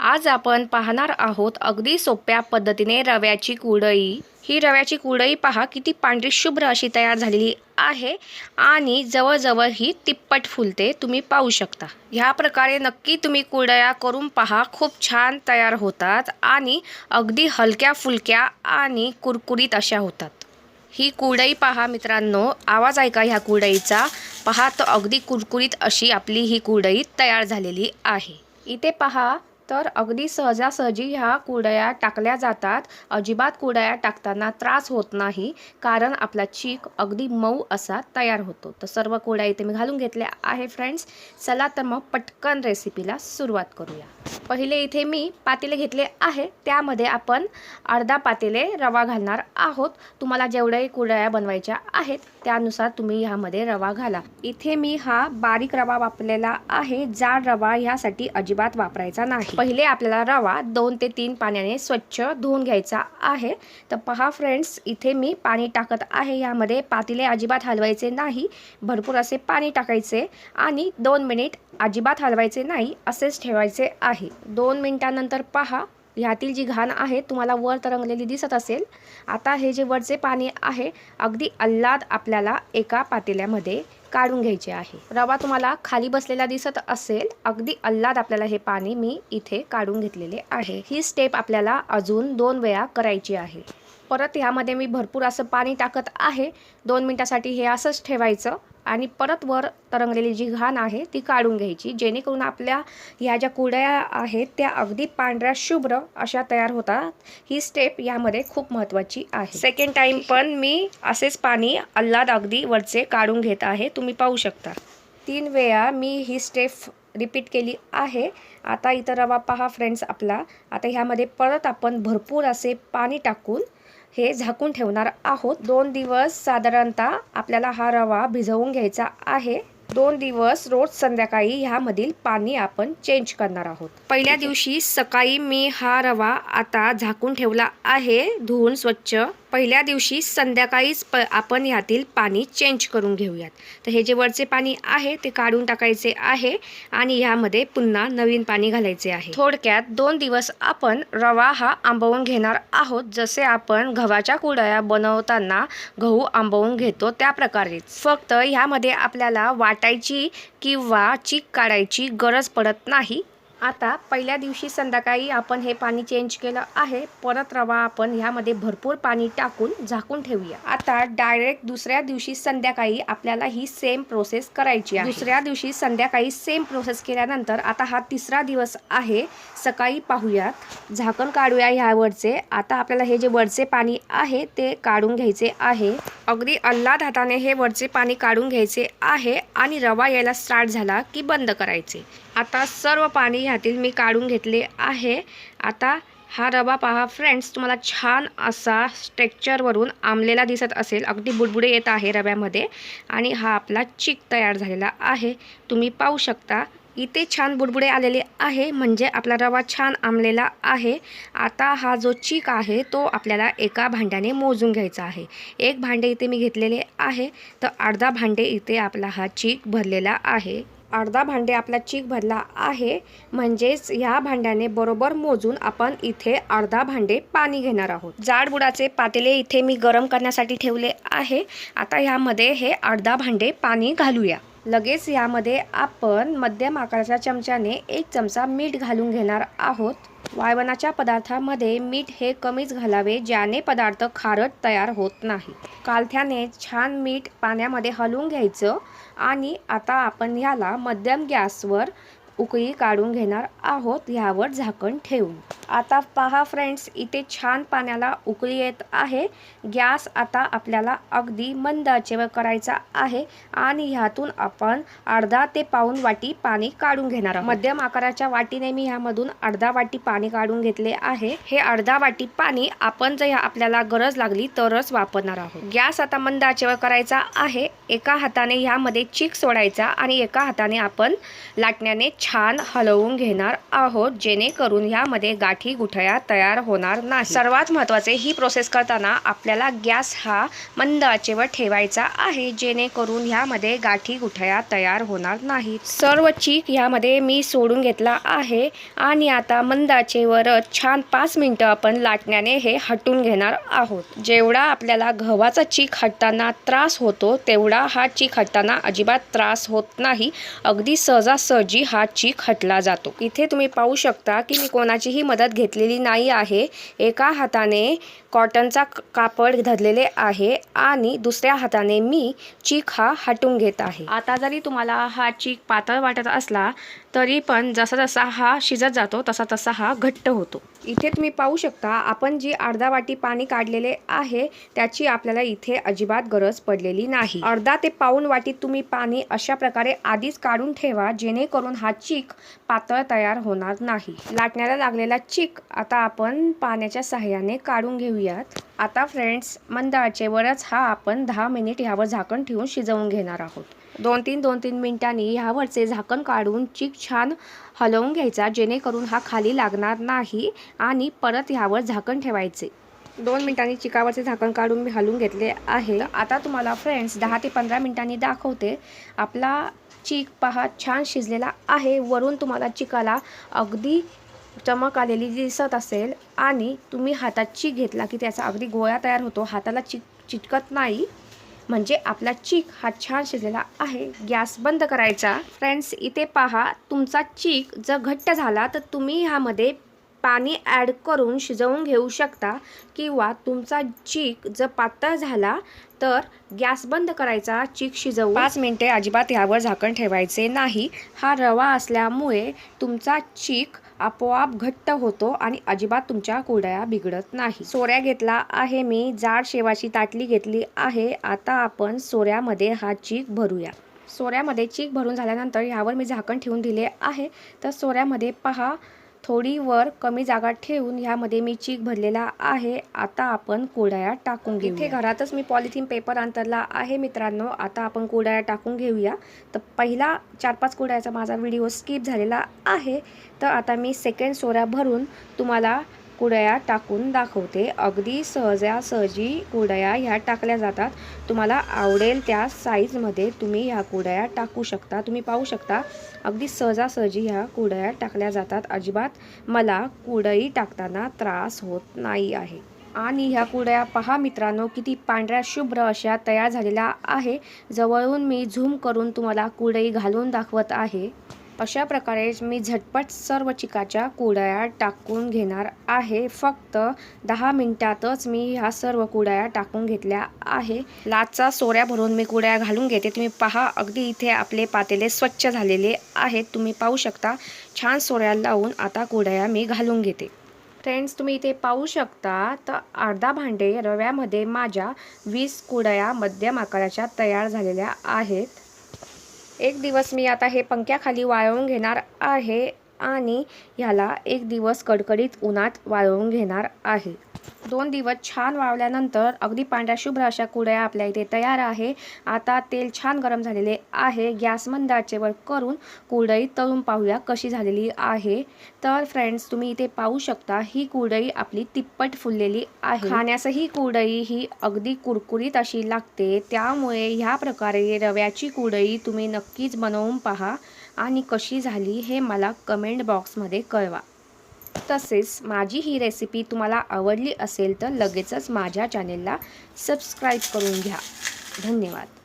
आज आपण पाहणार आहोत अगदी सोप्या पद्धतीने रव्याची कुडई ही रव्याची कुडई पहा किती पांढरी शुभ्र अशी तयार झालेली आहे आणि जवळजवळ ही तिप्पट फुलते. तुम्ही पाहू शकता. ह्या प्रकारे नक्की तुम्ही कुडया करून पहा. खूप छान तयार होतात आणि अगदी हलक्या फुलक्या आणि कुरकुरीत अशा होतात. ही कुडई पहा मित्रांनो. आवाज ऐका ह्या कुडईचा पहा तर अगदी कुरकुरीत अशी आपली ही कुडई तयार झालेली आहे. इथे पहा तर अगदी सहजासहजी ह्या कुडया टाकल्या जातात. अजिबात कुडया टाकताना त्रास होत नाही कारण आपला चीक अगदी मऊ असा तयार होतो. तर सर्व कुरड्या इथे मी घालून घेतल्या आहे फ्रेंड्स चला तर मग पटकन रेसिपीला सुरुवात करूया. पहिले इथे मी पातेले घेतले आहे. त्यामध्ये आपण अर्धा पातेले रवा घालणार आहोत. तुम्हाला जेवढ्याही कुडया बनवायच्या आहेत त्यानुसार तुम्ही ह्यामध्ये रवा घाला. इथे मी हा बारीक रवा वापरलेला आहे. जाड रवा ह्यासाठी अजिबात वापरायचा नाही. पहिले आपल्याला रवा दोन ते तीन पाण्याने स्वच्छ धुवून घ्यायचा आहे. तर पहा फ्रेंड्स इथे मी पाणी टाकत आहे. यामध्ये पातेले अजिबात हलवायचे नाही. भरपूर असे पाणी टाकायचे आणि दोन मिनिट अजिबात हलवायचे नाही असेच ठेवायचे आहे. दोन मिनिटानंतर पहा ह्यातील जी घाण आहे तुम्हाला वर तरंगलेली दिसत असेल. आता हे जे वरचे पाणी आहे अगदी अल्लाद आपल्याला एका पातेल्यामध्ये काढून घ्यायचे आहे. रवा तुम्हाला खाली बसलेला दिसत असेल अगदी अल्लाद आपल्याला हे पाणी मी इथे काढून घेतलेले आहे. ही स्टेप आपल्याला अजून दोन वेळा करायची आहे. परत ह्यामध्ये मी भरपूर असं पाणी टाकत आहे. दोन मिनटासाठी हे असंच ठेवायचं. आणि परत वर तरंगलेली जी घाण आहे ती काढून घ्यायची. जेणेकरून आपल्या ह्या ज्या कुरड्या आहेत त्या अगदी पांढऱ्या शुभ्र अशा तयार होतात. ही स्टेप यामध्ये खूप महत्त्वाची आहे. सेकंड टाइम पण मी असेच पाणी अल्लाद अगदी वरचे काढून घेत आहे. तुम्ही पाहू शकता. तीन वेळा मी ही स्टेप रिपीट केली आहे. आता इथं रवा पहा फ्रेंड्स आपला. आता ह्यामध्ये परत आपण भरपूर असे पाणी टाकून हे झाकून ठेवणार आहोत. दोन दिवस साधारणतः आपल्याला हा रवा भिजवून घ्यायचा आहे. दोन दिवस रोज संध्याकाळी ह्यामधील पाणी आपण चेंज करणार आहोत. पहिल्या दिवशी सकाळी मी हा रवा आता झाकून ठेवला आहे. धुवून स्वच्छ पहिल्या दिवशी संध्याकाळीच प आपण ह्यातील पाणी चेंज करून घेऊयात. तर हे जे वरचे पाणी आहे ते काढून टाकायचे आहे आणि ह्यामध्ये पुन्हा नवीन पाणी घालायचे आहे. थोडक्यात दोन दिवस आपण रवा हा आंबवून घेणार आहोत. जसे आपण गव्हाच्या कुडळ्या बनवताना गहू आंबवून घेतो त्या प्रकारेच. फक्त ह्यामध्ये आपल्याला वाटायची किंवा चीक काढायची गरज पडत नाही. आता पहिल्या दिवशी संध्याकाळी आपण हे पाणी चेंज केलं आहे. परत रवा आपण ह्यामध्ये भरपूर पाणी टाकून झाकून ठेवूया. आता डायरेक्ट दुसऱ्या दिवशी संध्याकाळी आपल्याला ही सेम प्रोसेस करायची आहे. दुसऱ्या दिवशी संध्याकाळी सेम प्रोसेस केल्यानंतर आता हा तिसरा दिवस आहे. सकाळी पाहूयात. झाकण काढूया ह्यावरचे आता आपल्याला हे जे वरचे पाणी आहे ते काढून घ्यायचे आहे. अगदी अल्लाद हाताने हे वरचे पाणी काढून घ्यायचे आहे आणि रवा यायला स्टार्ट झाला की बंद करायचे. आता सर्व पाणी ह्यातील मी काढून घेतले आहे. आता हा रवा पहा फ्रेंड्स तुम्हाला छान असा स्ट्रेक्चरवरून आंबलेला दिसत असेल. अगदी बुडबुडे येत आहे रव्यामध्ये. आणि हा आपला चिक तयार झालेला आहे. तुम्ही पाहू शकता इथे छान बुडबुडे आलेले आहे. म्हणजे आपला रवा छान आंबलेला आहे. आता हा जो चीक आहे तो आपल्याला एका भांड्याने मोजून घ्यायचा आहे. एक भांडे इथे मी घेतलेले आहे. तर अर्धा भांडे इथे आपला हा चीक भरलेला आहे. अर्धा भांडे आपला चीक भरला आहे. म्हणजेच ह्या भांड्याने बरोबर मोजून आपण इथे अर्धा भांडे पाणी घेणार आहोत. जाडबुडाचे पातेले इथे मी गरम करण्यासाठी ठेवले आहे. आता ह्यामध्ये हे अर्धा भांडे पाणी घालूया. लगेच यामध्ये आपण मध्यम आकाराच्या चमच्याने एक चमचा मीठ घालून घेणार आहोत. वाळवणाच्या पदार्थामध्ये मीठ हे कमीच घालावे ज्याने पदार्थ खारट तयार होत नाही. कालथ्याने छान मीठ पाण्यामध्ये हलवून घ्यायचं आणि आता आपण ह्याला मध्यम गॅसवर उकळी काढून घेणार आहोत ह्यावर झाकण ठेवून. आता पहा फ्रेंड्स इथे छान पाण्याला उकळी येत आहे. गॅस आता आपल्याला अगदी मंद आचेवर करायचा आहे आणि ह्यातून आपण अर्धा ते पाऊन वाटी पाणी काढून घेणार आहोत. मध्यम आकाराच्या वाटीने मी ह्यामधून अर्धा वाटी पाणी काढून घेतले आहे. हे अर्धा वाटी पाणी आपण जर आपल्याला गरज लागली तरच वापरणार आहोत. गॅस आता मंद आचेवर करायचा आहे. एका हाताने ह्यामध्ये चीक सोडायचा आणि एका हाताने आपण लाटण्याने छान हलवून घेणार आहोत जेणेकरून ह्यामध्ये गाठी गुठळ्या तयार होणार नाही. सर्वात महत्त्वाचे ही प्रोसेस करताना आपल्याला गॅस हा मंद आचेवर ठेवायचा आहे जेणेकरून ह्यामध्ये गाठी गुठळ्या तयार होणार नाहीत. सर्व चीक ह्यामध्ये मी सोडून घेतला आहे आणि आता मंद आचेवरच छान पाच मिनटं आपण लाटण्याने हे हटून घेणार आहोत. जेवढा आपल्याला गव्हाचा चीक हटताना त्रास होतो तेवढा हा चीक हटताना अजिबात त्रास होत नाही. अगदी सहजासहजी हा चीक हटला जातो. इथे तुम्ही पाहू शकता की मी कोणाचीही मदत घेतलेली नाही आहे. एका हाताने कॉटनचा कापड धरलेले आहे आणि दुसऱ्या हाताने मी चीक हा हटून घेत आहे. आता जरी तुम्हाला हा चीक पातळ वाटत असला तरी पण जसा जसा हा शिजत जातो तसा तसा हा घट्ट होतो. इथे तुम्ही पाहू शकता आपण जी अर्धा वाटी पाणी काढलेले आहे त्याची आपल्याला इथे अजिबात गरज पडलेली नाही. अर्धा ते पाऊन वाटीत तुम्ही पाणी अशा प्रकारे आधीच काढून ठेवा जेणेकरून हा चीक पातळ तयार होणार नाही. लाटण्याला लागलेला चीक आता आपण पाण्याच्या सहाय्याने काढून घेऊयात. आता फ्रेंड्स मंदाळचे वरच हा आपण दहा मिनिट ह्यावर झाकण ठेवून शिजवून घेणार आहोत. दोन तीन दोन तीन मिनिटांनी ह्यावरचे झाकण काढून चीक छान हलवून घ्यायचा जेणेकरून हा खाली लागणार नाही आणि परत ह्यावर झाकण ठेवायचे. दोन मिनिटांनी चिकावरचे झाकण काढून मी हलवून घेतले आहे. आता तुम्हाला फ्रेंड्स दहा ते पंधरा मिनिटांनी दाखवते. आपला चीक पहा छान शिजलेला आहे. वरून तुम्हाला चिकाला अगदी चमक आलेली दिसत असेल आणि तुम्ही हातात चीक घेतला की त्याचा अगदी गोळा तयार होतो. हाताला चिक चिटकत नाही. म्हणजे आपला चीक हा छान शिजलेला आहे. गॅस बंद करायचा. फ्रेंड्स इथे पहा तुमचा चीक जर घट्ट झाला तर तुम्ही ह्यामध्ये पाणी ॲड करून शिजवून घेऊ शकता. किंवा तुमचा चीक जर पातळ झाला तर गॅस बंद करायचा चीक शिजवून. पाच मिनटे अजिबात ह्यावर झाकण ठेवायचे नाही. हा रवा असल्यामुळे तुमचा चीक आपोआप घट्ट होतो आणि अजिबात तुमच्या कुरडया बिघडत नाही. सोऱ्या घेतला आहे मी जाड शेवाची ताटली घेतली आहे आता आपण सोऱ्यामध्ये हा चीक भरूया. सोऱ्यामध्ये चीक भरून झाल्यानंतर ह्यावर मी झाकण ठेवून दिले आहे. तर सोऱ्यामध्ये पहा थोडी वर कमी जागा ठेवून ह्यामध्ये मी चीक भरलेला आहे. आता आपण कुरडया टाकून घेऊ इथे घरातच मी पॉलिथिन पेपर अंतरला आहे मित्रांनो. आता आपण कुरडया टाकून घेऊया. तर पहिला चार पाच कुरड्याचा माझा व्हिडिओ स्किप झालेला आहे. तर आता मी सेकंड सोऱ्या भरून तुम्हाला कुडया टाकून दाखवते. अगदी सहजासहजी कुडया ह्या टाकल्या जातात. तुम्हाला आवडेल त्या साईजमध्ये तुम्ही ह्या कुडया टाकू शकता. तुम्ही पाहू शकता अगदी सहजासहजी ह्या कुडया टाकल्या जातात. अजिबात मला कुडई टाकताना त्रास होत नाही आहे. आणि ह्या कुडया पहा मित्रांनो किती पांढऱ्या शुभ्र अशा तयार झालेल्या आहे. जवळून मी झूम करून तुम्हाला कुडई घालून दाखवत आहे. अशा प्रकारे मी झटपट सर्व चिकाच्या कुडया टाकून घेणार आहे. फक्त दहा मिनटातच मी ह्या सर्व कुडया टाकून घेतल्या आहे. लाचा सोऱ्या भरून मी कुरडया घालून घेते. तुम्ही पहा अगदी इथे आपले पातेले स्वच्छ झालेले आहेत. तुम्ही पाहू शकता छान सोऱ्या लावून आता कुडया मी घालून घेते. फ्रेंड्स तुम्ही इथे पाहू शकता तर अर्धा भांडे रव्यामध्ये माझ्या वीस कुडया मध्यम आकाराच्या तयार झालेल्या आहेत. एक दिवस मी आता हे पंख्याखाली वाळवून घेणार आहे आणि ह्याला एक दिवस कडकडीत उन्हात वाळवून घेणार आहे. दोन दिवस छान वाळल्यानंतर अगदी पांढऱ्या शुभ्र अशा कुड्या आपल्या इथे तयार आहे. आता तेल छान गरम झालेले आहे. गॅस मंद आचेवर करून कुरडई तळून पाहूया कशी झालेली आहे. तर फ्रेंड्स तुम्ही इथे पाहू शकता ही कुरडई आपली तिप्पट फुललेली आहे. खाण्यासही कुडई कुरडई ही अगदी कुरकुरीत अशी लागते. त्यामुळे ह्या प्रकारे रव्याची कुरडई तुम्ही नक्कीच बनवून पहा. आणि कशी झाली हे मला कमेंट बॉक्समध्ये कळवा. तसेच माझी ही रेसिपी तुम्हाला आवडली असेल तर लगेचच माझ्या चॅनेलला सबस्क्राईब करून घ्या. धन्यवाद.